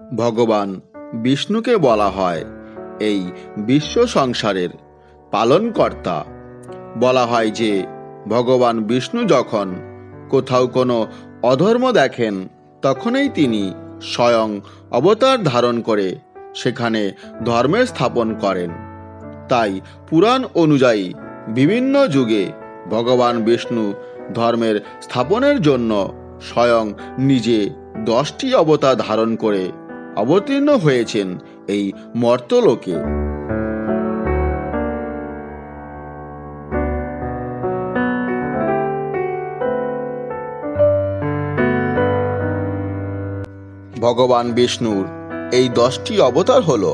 ভগবান বিষ্ণুকে বলা হয় এই বিশ্ব সংসারের পালনকর্তা। বলা হয় যে, ভগবান বিষ্ণু যখন কোথাও কোনো অধর্ম দেখেন, তখনই তিনি স্বয়ং অবতার ধারণ করে সেখানে ধর্মের স্থাপন করেন। তাই পুরাণ অনুযায়ী বিভিন্ন যুগে ভগবান বিষ্ণু ধর্মের স্থাপনের জন্য স্বয়ং নিজে দশটি অবতার ধারণ করে অবতীর্ণ হয়েছেন এই মর্তলোকে। ভগবান বিষ্ণুর এই দশটি অবতার হল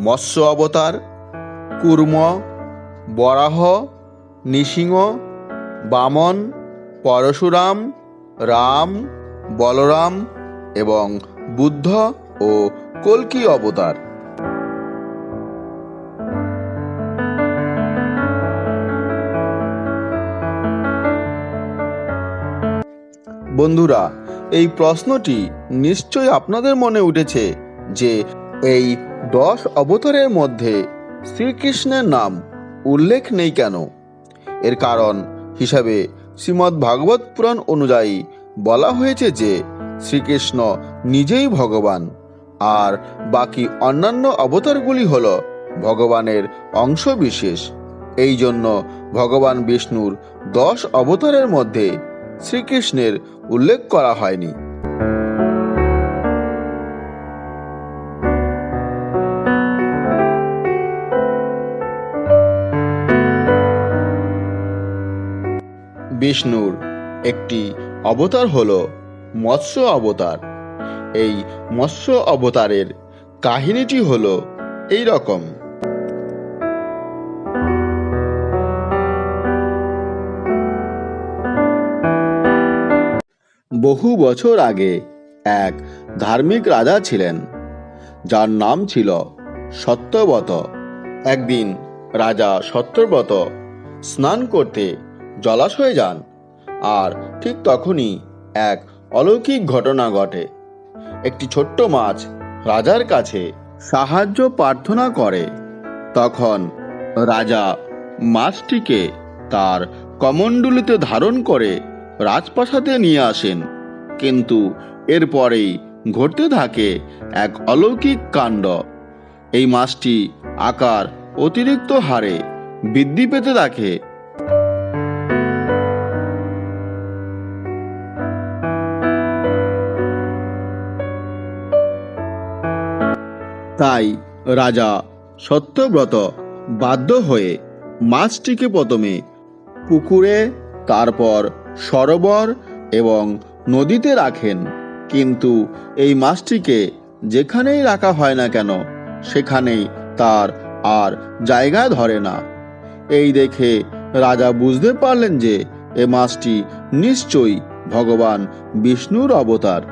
মৎস্য অবতার, কুর্ম, বরাহ, নৃসিংহ, বামন, পরশুরাম, রাম, বলরাম এবং বুদ্ধ ও কল্কি অবতার? বন্ধুরা, এই প্রশ্নটি নিশ্চয়ই আপনাদের মনে উঠেছে যে এই দশ অবতারের মধ্যে শ্রীকৃষ্ণের নাম উল্লেখ নেই কেন? এর কারণ হিসাবে শ্রীমদ্ ভাগবত পুরাণ অনুযায়ী বলা হয়েছে যে শ্রীকৃষ্ণ নিজেই ভগবান। আর বাকি অন্যান্য অবতারগুলি হল ভগবানের অংশ বিশেষ এই জন্য ভগবান বিষ্ণুর দশ অবতারের মধ্যে শ্রীকৃষ্ণের উল্লেখ করা হয়নি। বিষ্ণুর একটি অবতার হল মৎস্য অবতার। এই মৎস্য অবতারের কাহিনীটি হল এই রকম বহু বছর আগে এক ধার্মিক রাজা ছিলেন, যার নাম ছিল সত্যবত একদিন রাজা সত্যব্রত স্নান করতে জলাশয়ে যান, আর ঠিক তখনই এক অলৌকিক ঘটনা ঘটে। একটি ছোট্ট মাছ রাজার কাছে সাহায্য প্রার্থনা করে। তখন রাজা মাছটিকে তার কমণ্ডলিতে ধারণ করে রাজপ্রাসাদে নিয়ে আসেন। কিন্তু এরপরেই ঘটতে থাকে এক অলৌকিক কাণ্ড। এই মাছটি আকার অতিরিক্ত হারে বৃদ্ধি পেতে থাকে। তাই রাজা সত্যব্রত বাধ্য হয়ে মাছটিকে প্রথমে পুকুরে, তারপর সরোবর এবং নদীতে রাখেন। কিন্তু এই মাছটিকে যেখানেই রাখা হয় না কেন, সেখানেই তার আর জায়গা ধরে না। এই দেখে রাজা বুঝতে পারলেন যে এ মাছটি নিশ্চয়ই ভগবান বিষ্ণুর অবতার।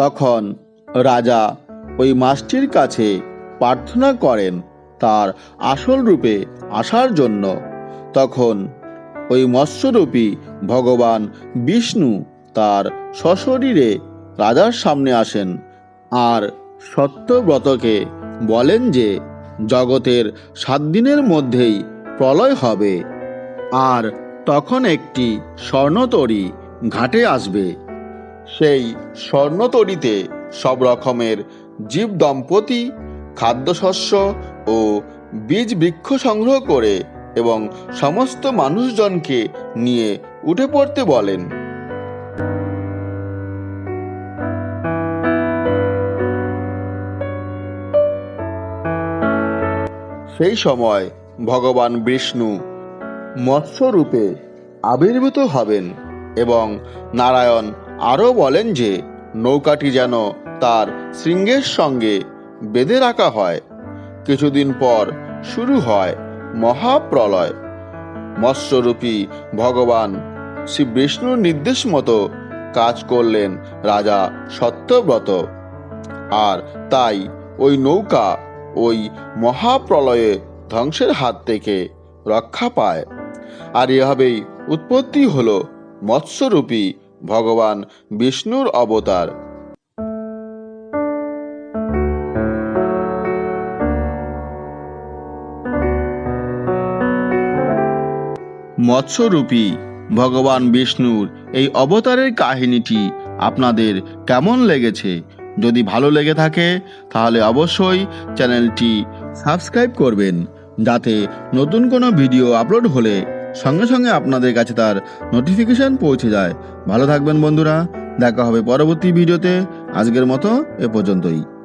তখন রাজা ওই মাছটির কাছে প্রার্থনা করেন তার আসল রূপে আসার জন্য। তখন ওই মৎস্যরূপী ভগবান বিষ্ণু তার সশরীরে রাজার সামনে আসেন আর সত্যব্রতকে বলেন যে, জগতের সাত দিনের মধ্যেই প্রলয় হবে। আর তখন একটি স্বর্ণতরী ঘাটে আসবে। সেই স্বর্ণতরীতে সব রকমের জীব দম্পতি খাদ্যশস্য ও বীজ বৃক্ষ সংগ্রহ করে এবং সমস্ত মানুষজনকে নিয়ে উঠে পড়তে বলেন। সেই সময় ভগবান বিষ্ণু মৎস্যরূপে আবির্ভূত হবেন এবং নারায়ণ আরও বলেন যে, নৌকাটি যেন তার শৃঙ্গের সঙ্গে বেঁধে রাখা হয়। কিছুদিন পর শুরু হয় মহাপ্রলয়। মৎস্যরূপী ভগবান শ্রী বিষ্ণুর নির্দেশ মতো কাজ করলেন রাজা সত্যব্রত। আর তাই ওই নৌকা ওই মহাপ্রলয়ে ধ্বংসের হাত থেকে রক্ষা পায়। আর এভাবেই উৎপত্তি হলো মৎস্যরূপী ভগবান বিষ্ণুর অবতার। মৎস্যরূপী ভগবান বিষ্ণুর এই অবতারের কাহিনীটি আপনাদের কেমন লেগেছে? যদি ভালো লেগে থাকে, তাহলে অবশ্যই চ্যানেলটি সাবস্ক্রাইব করবেন, যাতে নতুন কোনো ভিডিও আপলোড হলে সঙ্গে সঙ্গে আপনাদের কাছে তার নোটিফিকেশান পৌঁছে যায়। ভালো থাকবেন বন্ধুরা, দেখা হবে পরবর্তী ভিডিওতে। আজকের মতো এ পর্যন্তই।